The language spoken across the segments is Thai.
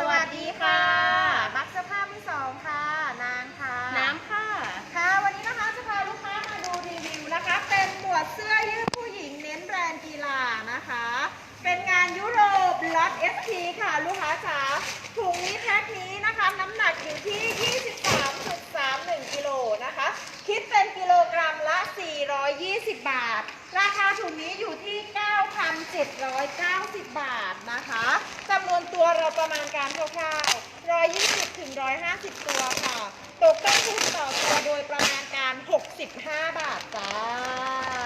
สวัสดีค่ะบักสภาพมือสองค่ะ นางค่ะ น้ำค่ะ ค่ะ วันนี้นะคะจะพาลูกค้ามาดูรีวิวนะคะ เป็นหมวดเสื้อยืดผู้หญิงเน้นแบรนด์กีฬานะคะ เป็นงานยุโรปล็อต SP ค่ะ ลูกค้าจ๋า ถุงนี้แพ็คนี้นะคะ น้ำหนักอยู่ที่ 23.31กิโลนะคะ คิดเป็นกิโลกรัมละ 420 บาท ราคาถุงนี้อยู่ที่ 9,790 บาทนะคะจำนวนตัวเรา ประมาณการคร่าวๆ120ถึง150 ตัวค่ะ ตกต้นทุนต่อตัวโดยประมาณการ 65 บาทจ้า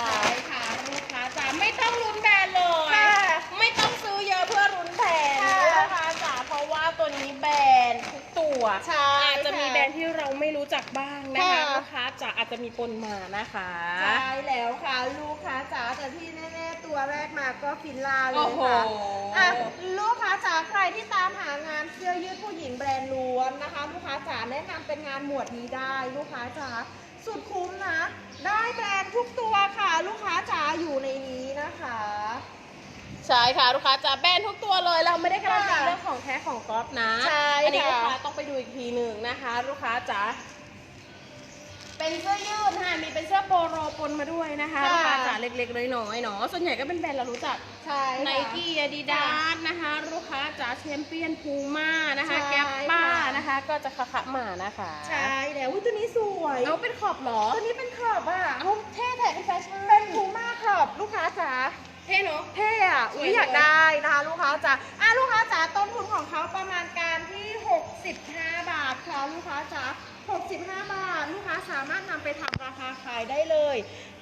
ใช่ค่ะลูกค้าจ๋าไม่ต้องลุ้นแบรนด์เลย ค่ะไม่ต้องซื้อเยอะเพื่อลุ้นแบรนด์ค่ะลูกค้าจ๋าเพราะว่าตัวนี้แบรนด์ทุกตัว ใช่ อาจจะ จ๋าอาจจะมีปนมานะคะ ใช่แล้วค่ะ ลูกค้าจ๋าแต่ที่แน่ๆตัวแรกมาก็ฟินลาเลโอ้ยโห ค่ะอะลูกค้าจ๋าใครที่ตามหางานเสื้อยืดผู้หญิงแบรนด์ล้วนนะคะ ลูกค้าจ๋าแนะนำเป็นงานหมวดนี้ได้ ลูกค้าจ๋าสุดคุ้มนะ ได้แบรนด์ทุกตัวค่ะ ลูกค้าจ๋าอยู่ในนี้นะคะ ใช่ค่ะ ลูกค้าจ๋าแบรนด์ทุกตัวเลย เราไม่ได้การันตีค่ะเรื่องของแท้ของก๊อฟนะ ใช่อันี้ค่ะ ลูกค้าต้องไปดูอีกทีหนึ่งนะคะ ลูกค้าจ๋า เป็นเสื้อยืดนะคะมีเป็นเสื้อโปโลปนมาด้วยนะคะค่ะลูกค้าจ๋าเล็กๆน้อยๆเนาะส่วนใหญ่ก็เป็นแบรนด์เรารู้จักใช่ค่ะไนกี้อาดิดาสนะคะลูกค้าจ๋าแชมเปี้ยนพูม่านะคะ ใช่แก๊ปป้าค่ะ นะคะ ก็จะคะๆมานะคะใช่แล้วอุ๊ยตัวนี้สวยเอาเป็นขอบเหรอ ตัวนี้เป็นขอบอะเอาเท่แต่เป็นแฟชั่นเป็นพูม่าขอบลูกค้าจ๋า เท่เนาะ เท่อะสวยอุ้ยอยากเลยได้นะคะลูกค้าจ๋าอะลูกค้าจ๋าต้นทุนของเขาประมาณการที่ 65 บาทค่ะลูกค้าจ๋า65 บาทลูกค้าสามารถนำไปทำราคาขายได้เลย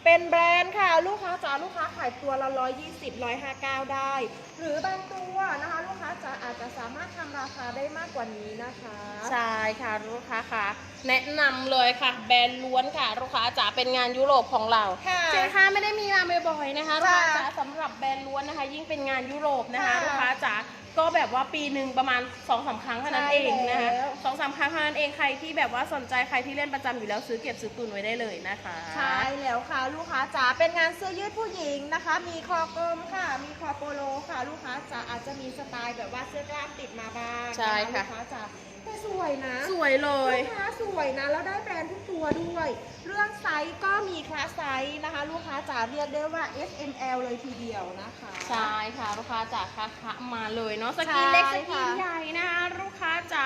เป็นแบรนด์ค่ะลูกค้าจ๋าลูกค้าขายตัวละ120 159 ได้ หรือบางตัวนะคะ ลูกค้าจ๋าอาจจะสามารถทำราคาได้มากกว่านี้นะคะ ใช่ค่ะลูกค้าค่ะ แนะนำเลยค่ะ แบรนด์ล้วนค่ะ ลูกค้าจ๋าเป็นงานยุโรปของเราค่ะสินค้าไม่ได้มีมาบ่อยๆนะคะลูกค่ะค้าจ๋าสำหรับแบรนด์ล้วนนะคะ ยิ่งเป็นงานยุโรปนะคะค่ะลูกค้าจ๋าก็แบบว่าปีหนึ่งประมาณ2อสาครั้งเท่านั้นใช่เองนะคะแล้วสองสามครั้งเท่านั้นเองใครที่แบบว่าสนใจใครที่เล่นประจำอยู่แล้วซื้อเก็บซื้อตุนไว้ได้เลยนะคะ ใช่แล้วค่ะลูกค้าจ๋าเป็นงานเสื้อยืดผู้หญิงนะคะ มีคอกลมค่ะ มีคอโปโลค่ะ ลูกค้าจ๋าอาจจะมีสไตล์แบบว่าเสื้อกล้ามติดมาบ้างใช่ค่ะนลูกค้าจ๋าแต่สวยนะ สวยเลยลูกค้าสวยนะ แล้วได้แบรนด์ทุกตัวด้วย เรื่องไซส์ก็มีคลาสไซส์นะคะ ลูกค้าจ๋าเรียกได้ว่า S M L เลยทีเดียวนะคะ ใช่ค่ะลูกค้าจ๋าคะคะมาเลยเนาะสกินใช่เล็กสกินค่ะใหญ่นะคะลูกค้าจ๋า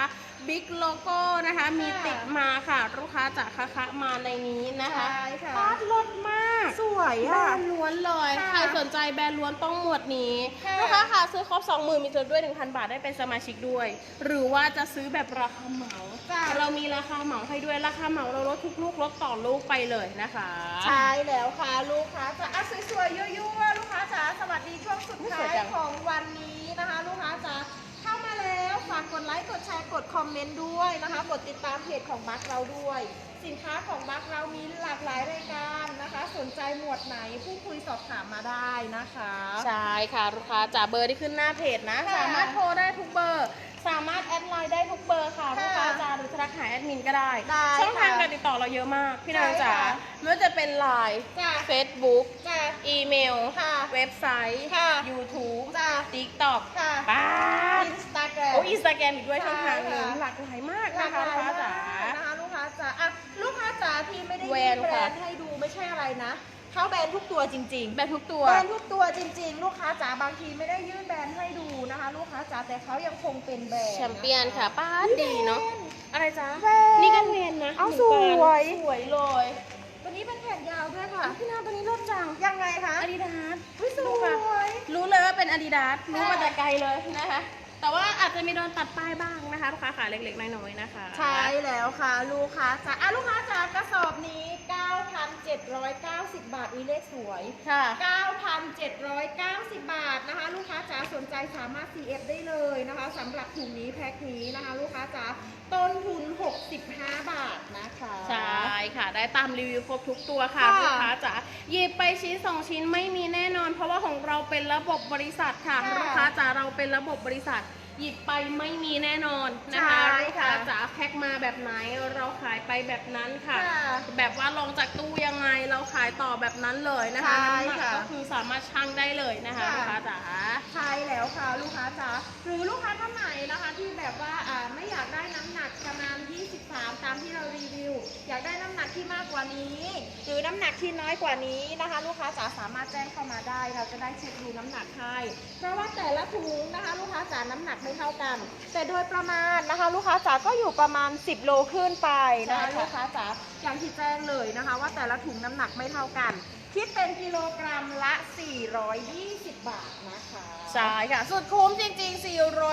บิ๊กโลโก้นะคะ มีติดมาค่ะ ลูกค้าจ๋าคะคะมาในนี้นะคะใช่ค่ะ ปาดลดมาก สวยแบรอะ นด์ล้วนเลยค่ะใครสนใจแบรนด์ล้วนต้องหมวดนี้ค่ะ ลูกค้าค่ะซื้อครบ 20,000 มีส่วนด้วย 1,000 บาทได้เป็นสมาชิกด้วย หรือว่าจะซื้อแบบราคาเหมา จ้ะ เรามีราคาเหมาให้ด้วยราคาเหมาเราลดทุกลูกลดต่อลูกไปเลยนะคะ ใช่แล้วค่ะลูกค้าจ๋าอะสวยๆยั่วๆลูกค้าจ๋าสวัสดีช่วงสุดสท้าวยยจัง ของวันนี้นะคะ ลูกค้าจ๋าเข้ามาแล้วฝากกดไลค์กดแชร์กดคอมเมนต์ด้วยนะคะกดติดตามเพจของบัคเราด้วย สินค้าของบัคเรามีหลากหลายรายการนะคะสนใจ หมวดไหนผู้คุยสอบถามมาได้นะคะใช่ค่ะลูกค้าจ๋าเบอร์ที่ขึ้นหน้าเพจนะค่ะสามารถโทรได้ทุกเบอร์ สามารถแอดไลน์ได้ทุกเบอร์ค่ะค่ะลูกค้าจ๋าหรือจะทักหาแอดมินก็ได้ได้ช่องทางค่ะการติดต่อเราเยอะมาก พี่นางใช่จ๋าค่ะไม่ว่าจะเป็นไลน์จ้ะเฟซบุ๊กจ้ะอีเมลค่ะเว็บไซต์ค่ะ YouTube จ้ะ TikTok ค่ะป้าดอินสตาแกรมโอ้อินสตาแกรมอีกด้วยใช่ช่องทางหนึ่งค่ะหลากหลายมากหลานะกคะหลายลูกค้ามากจ๋านะคะลูกค้าจ๋าอะลูกค้าจ๋าที่ไม่ได้แบรยื่นนด์แบรค่ะนด์ให้ดูไม่ใช่อะไรนะ เข้าแบรนด์ทุกตัวจริง ๆ แบบทุกตัว แบรนด์ทุกตัวจริง ๆ ลูกค้าจ๋าบางทีไม่ได้ยื่นแบรนด์ให้ดูนะคะ ลูกค้าจ๋าแต่เขายังคงเป็นแบรนด์แชมเปี้ยนค่ะป้าดดีเนาะ อะไรจ๊ะ แบรนด์นี่ก็เทรนนะเอาหมืนกันสวยสวยเลยตัวนี้เป็นแผ่นยาวด้วยค่ะ พี่นาตัวนี้เลิศจังยังไงคะอาดิดาส อุ๊ยสดูวค่ะยรู้เลยว่าเป็นอาดิดาสรู้ค่ะมาแต่ไกลเลยนะคะ แต่ว่าอาจจะมีโดนตัดป้ายบ้างนะคะลูกค้าขาเล็กๆน้อยๆนะคะ ใช่แล้วค่ะลูกค้าจ๋าอะลูกค้าจ๋ากระสอบนี้ 9,790 บาทอุ้ยเลขสวย ค่ะ 9,790 บาทนะคะ ลูกค้าจ๋าสนใจสามารถ CF ได้เลยนะคะสำหรับถุงนี้แพ็คนี้นะคะ ลูกค้าจ๋าต้นทุน 65 บาทนะคะ ใช่ค่ะ ได้ตามรีวิวครบทุกตัวค่ะค่ะ ลูกค้าจ๋าหยิบไปชิ้นสองชิ้นไม่มีแน่นอน เพราะว่าของเราเป็นระบบบริษัทค่ะค่ะ ลูกค้าจ๋าเราเป็นระบบบริษัท หยิบไปไม่มีแน่นอนนะคะใช่ลูกค้าค่ะจ๋าแพ็คมาแบบไหนเราขายไปแบบนั้นค่ะ ค่ะแบบว่าลงจากตู้ยังไงเราขายต่อแบบนั้นเลยนะคะใช่น้ำหนักค่ะก็คือสามารถชั่งได้เลยนะคะค่ะ ลูกค้าจ๋า ใช่แล้วค่ะลูกค้าจ๋าหรือลูกค้าท่านไหนนะคะ ที่แบบแบบว่าอ่าไม่อยากได้น้ำหนักประมาณ23 ตามที่เรารีวิว อยากได้น้ำหนักที่มากกว่านี้ หรือน้ำหนักที่น้อยกว่านี้นะคะ ลูกค้าจ๋าสามารถแจ้งเข้ามาได้ เราจะได้เช็คดูน้ำหนักให้เพราะว่าแต่ละถุงนะคะ ลูกค้า จ๋าน้ำหนักไม่เท่ากัน แต่โดยประมาณนะคะ ลูกค้าจ๋าก็อยู่ประมาณ 10 โลขึ้นไปนะคะใช่ค่ะลูกค้าจ๋าอย่างที่แจ้งเลยนะคะ ว่าแต่ละถุงน้ำหนักไม่เท่ากัน คิดเป็นกิโลกรัมละ 420 บาทนะคะ ใช่ค่ะ สุดคุ้มจริง ๆ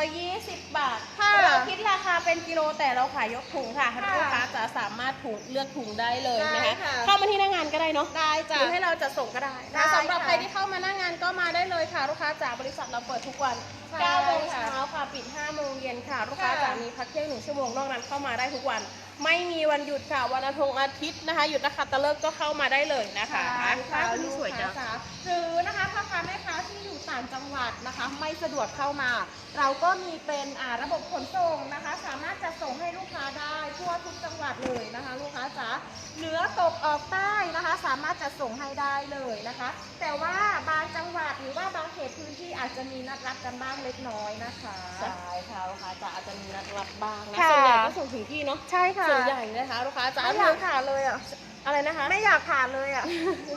420 บาทค่ะเราคิดราคาเป็นกิโลแต่เราขายยกถุงค่ะค่ะลูกค้าจะสามารถถุงเลือกถุงได้เลยนะได้คะค่ะเข้ามาที่หน้างานก็ได้เนาะได้หจ้ะรือให้เราจะส่งก็ได้ได้นะสำหรับค่ะใครที่เข้ามาหน้างานก็มาได้เลยค่ะ ลูกค้าจากบริษัทเราเปิดทุกวันใช่9โมงค่ะเช้าค่ะปิด5โมงเย็นค่ะ ลูกค้าค่ะ จะมีพักเที่ยงหนึ่งชั่วโมงนอกนั้นเข้ามาได้ทุกวัน ไม่มีวันหยุดค่ะ วันอาทิตย์อาทิตย์นะคะ หยุดนะคะตะเลิกก็เข้ามาได้เลยนะคะใช่ค่ะคุณลูกสวยจังค้าจ๋าหรือนะคะพ่อค้าแม่ค้าที่อยู่ต่างจังหวัดนะคะ ไม่สะดวกเข้ามา เราก็มีเป็นอ่าระบบขนส่งนะคะ สามารถจะส่งให้ลูกค้าได้ทั่วทุกจังหวัดเลยนะคะ ลูกค้าจ๋าเหนือตกออกใต้นะคะ สามารถจะส่งให้ได้เลยนะคะ แต่ว่าบางจังหวัดหรือว่าบางเขตพื้นที่อาจจะมีนัดรับกันบ้างเล็กน้อยนะคะใช่ค่ะลูกค้าจะอาจจะมีนัดรับบ้างนะค่ะส่วนใหญ่ก็ส่งถึงที่เนาะใช่ค่ะส่วนใหญ่นะคะลูกค้าจะไม่อยากผ่านเลยอะอะไรนะคะ ไม่อยากผ่านเลยอะ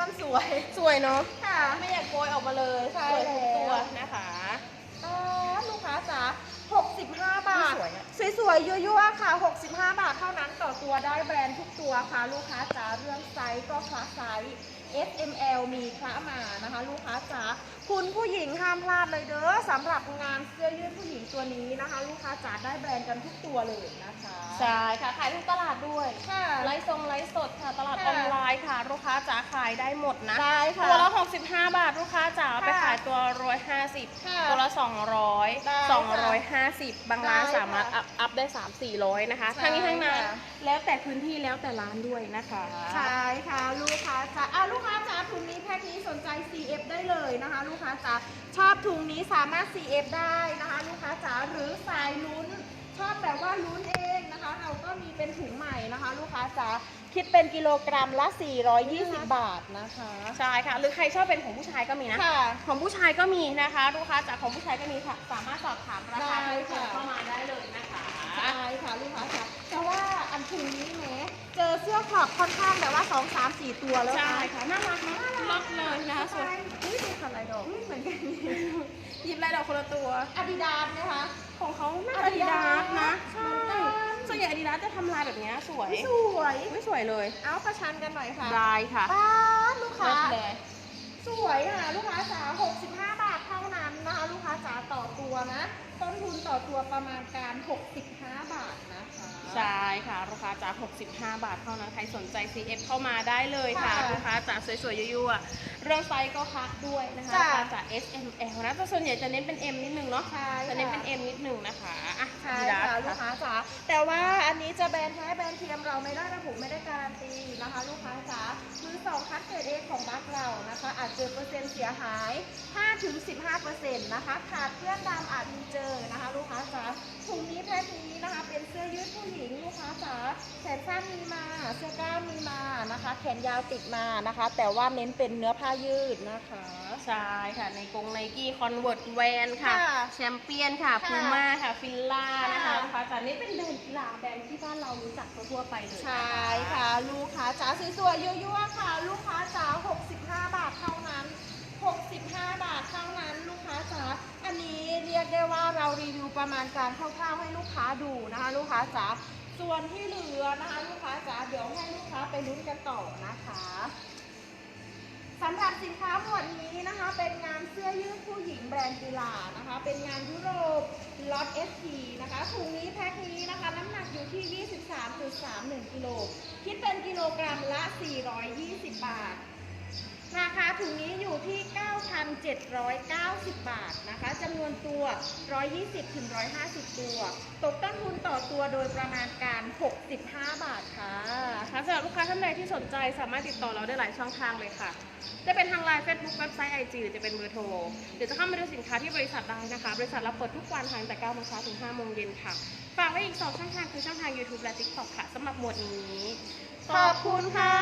มันสวยสวยเนาะค่ะ ไม่อยากโกยออกมาเลยใช่สวยทุกตัวแล้วนะคะอ๋อลูกค้าจ๋า65 บาทสวยอะสวยๆยั่วๆค่ะ 65 บาทเท่านั้นต่อตัวได้แบรนด์ทุกตัวค่ะ ลูกค้าจ๋าเรื่องไซส์ก็คลาสไซส์ S M L มีคละมานะคะ ลูกค้าจ๋า คุณผู้หญิงห้ามพลาดเลยเด้อสำหรับงานเสื้อยืดผู้หญิงตัวนี้นะคะ ลูกค้าจ๋าได้แบรนด์กันทุกตัวเลยนะคะใช่ค่ะขายทุกตลาดด้วยค่ะ ไลฟ์ทรงไลฟ์สดค่ะตลาดค่ะออนไลน์ค่ะ ลูกค้าจ๋าขายได้หมดนะได้ค่ะตัวละ65 บาทลูกค้าจ๋าค่ะไปขายตัว150ค่ะตัวละ ได้200ค่ะ250 บางร้านได้ค่ะสามารถอัพอัพได้ 3 400 นะคะใช่ทั้งนี้ทั้งนั้นค่ะ แล้วแต่พื้นที่แล้วแต่ร้านด้วยนะคะ ใช่ค่ะ ลูกค้าจ๋าอะลูกค้าจ๋าถุงนี้แพ็คนี้สนใจ CF ได้เลยนะคะ ลูกค้าจ๋าชอบถุงนี้สามารถ CF ได้นะคะลูกค้าจ๋าหรือสายลุ้น ชอบแบบว่าลุ้นเองนะคะ เราก็มีเป็นถุงใหม่นะคะ ลูกค้าจ๋าคิดเป็นกิโลกรัมละ 420 บาทนะคะ ใช่ค่ะ หรือใครชอบเป็นของผู้ชายก็มีนะค่ะของผู้ชายก็มีนะคะลูกค้าจากของผู้ชายก็มีค่ะสามารถสอบถามราคาได้เพิ่มเติมค่ะเข้ามาได้เลยนะคะใช่ค่ะลูกค้าจ๋าแต่ว่าอันถุงนี้แหม เจอเสื้อขอบค่อนข้างแบบว่า2 3 4ตัวแล้วใช่นะค่ะน่ารักนะรักเลยนะคะส่วนนี่เป็นอะไรดอกเหมือนกันหยิบลายดอกคนละตัวอาดิดาสนะคะ ของเขาน่าอาดิดาสนะใช่ส่วนใหญ่อาดิดาสจะทำลายแบบเนี้ยสวยสวยไม่สวยเลย เอาประชันกันหน่อยค่ะได้ค่ะป้าดลูกค้าเลิศเลยสวยค่ะลูกค้าจ๋า65บาทเท่านั้นนะคะลูกค้าจ๋าต่อตัวนะ ต้นทุนต่อตัวประมาณการ 65 บาทนะคะ ใช่ค่ะลูกค้าจ๋า65 บาทเท่านั้นใครสนใจ CF เข้ามาได้เลยค่ะค่ะลูกค้าจ๋าสวยๆยั่วๆเรื่องไซส์ก็คัดด้วยนะคะจ้ะ ลูกค้าจ๋า S M L นะแต่ส่วนใหญ่จะเน้นเป็น M นิดนึงเนาะใช่จะเน้นค่ะเป็น M นิดนึงนะคะอะใช่ Adidas ค่ะ ลูกค้าจ๋าแต่ว่าอันนี้จะแบรนด์แท้แบรนด์เทียมเราไม่ได้ระบุไม่ได้การันตีนะคะ ลูกค้าจ๋ามือสองคัดเกรดเอของบัคเรานะคะ อาจเจอเปอร์เซ็นต์เสียหาย 5-15%นะคะขาดเพื่อนดำอาจมีเจอนะคะ ลูกค้าจ๋าถุงนี้แพ็คนี้นะคะ เป็นเสื้อยืดผู้หญิงลูกค้าจ๋าแขนสั้นมีมา เสื้อกล้ามมีมานะคะ แขนยาวติดมานะคะ แต่ว่าเน้นเป็นเนื้อผ้ายืดนะคะ ใช่ค่ะ ในกรงไนกี้คอนเวิร์ตแวนค่ะ ค่ะแชมเปี้ยนค่ะค่ะพูม่าค่ะฟิลล่านะคะค่ะ ลูกค้าจ๋านี่เป็นแบรนด์กีฬาแบรนด์ที่บ้านเรารู้จักทั่วๆไปเลยนะคะใช่ค่ะ ลูกค้าจ๋าสวยๆยั่วๆค่ะ ลูกค้าจ๋า65 บาทเท่านั้น 65 บาทเท่านั้นลูกค้า รารีวิวประมาณการคร่าวๆให้ลูกค้าดูนะคะ ลูกค้าจ๋าส่วนที่เหลือนะคะ ลูกค้าจ๋าเดี๋ยวให้ลูกค้าไปลุ้นกันต่อนะคะสำหรับสินค้าหมวดนี้นะคะ เป็นงานเสื้อยืดผู้หญิงแบรนด์กีฬานะคะ เป็นงานยุโรปล็อต SP นะคะถุงนี้แพ็คนี้นะคะ น้ำหนักอยู่ที่ 23.31กิโล คิดเป็นกิโลกรัมละ 420 บาท ราคาถุงนี้อยู่ที่ 9,790 บาทนะคะจำนวนตัว 120-150 ตัว ตกต้นทุนต่อตัวโดยประมาณการ 65 บาทค่ะค่ะสำหรับลูกค้าท่านใดที่สนใจสามารถติดต่อเราได้หลายช่องทางเลยค่ะ จะเป็นทางไลน์ Facebook เว็บไซต์ IG หรือจะเป็นเบอร์โทรหรือจะเข้ามาดูสินค้าที่บริษัทได้นะคะ บริษัทเราเปิดทุกวันทางแต่9โมงเช้าถึง5โมงเย็นค่ะ ฝากไว้อีก 2 ช่องทางคือช่องทาง YouTube และ TikTok ค่ะสำหรับหมวดนี้ ขอบคุณค่ะ